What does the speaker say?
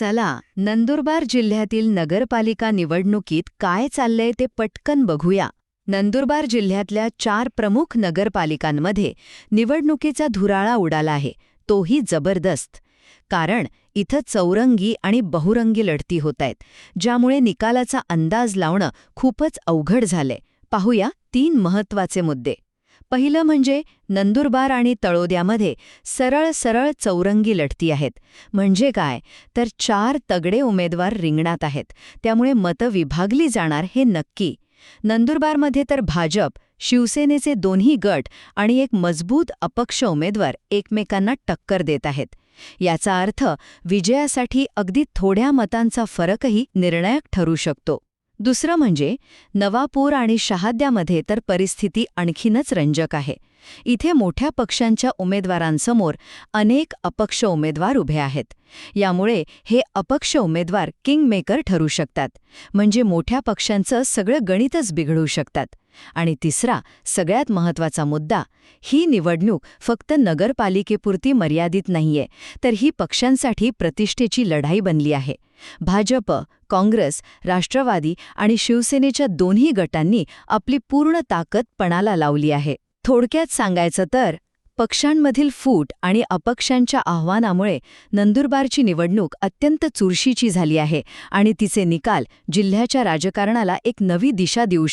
चला नंदुरबार जिल्ह्यातील नगरपालिका निवडणुकीत काय चाललंय ते पटकन बघूया. नंदुरबार जिल्ह्यातल्या चार प्रमुख नगरपालिकांमध्ये निवडणुकीचा धुराळा उडाला आहे तोही जबरदस्त. कारण इथं चौरंगी आणि बहुरंगी लढती होत आहेत ज्यामुळे निकालाचा अंदाज लावणं खूपच अवघड झालंय. पाहूया तीन महत्त्वाचे मुद्दे. पहिलं म्हणजे नंदुरबार आणि तळोद्यामध्ये सरळ सरळ चौरंगी लढती आहेत. म्हणजे काय? तर चार तगडे उमेदवार रिंगणात आहेत. त्यामुळे मतं विभागली जाणार हे नक्की. नंदुरबारमध्ये तर भाजप शिवसेनेचे दोन्ही गट आणि एक मजबूत अपक्ष उमेदवार एकमेकांना टक्कर देत आहेत. याचा अर्थ विजयासाठी अगदी थोड्या मतांचा फरकही निर्णायक ठरू शकतो. दुसरं म्हणजे नवापूर आणि शहाद्यामध्ये तर परिस्थिती आणखीनच रंजक आहे. इथे मोठ्या पक्षांच्या उमेदवारांसमोर अनेक अपक्ष उमेदवार उभे आहेत. यामुळे हे अपक्ष उमेदवार किंगमेकर ठरू शकतात. म्हणजे मोठ्या पक्षांचं सगळं गणितच बिघडू शकतात. आणि तिसरा सगळ्यात महत्त्वाचा मुद्दा ही निवडणूक फक्त नगरपालिकेपुरती मर्यादित नाहीये तर ही पक्षांसाठी प्रतिष्ठेची लढाई बनली आहे. भाजप काँग्रेस राष्ट्रवादी आणि शिवसेनेच्या दोन्ही गटांनी आपली पूर्ण ताकद पणाला लावली आहे. थोडक्यात सांगायचं तर पक्षांमधील फूट आणि अपक्षांच्या आव्हानामुळे नंदुरबारची निवडणूक अत्यंत चुरशीची झाली आहे आणि तिचे निकाल जिल्ह्याच्या राजकारणाला एक नवी दिशा देऊ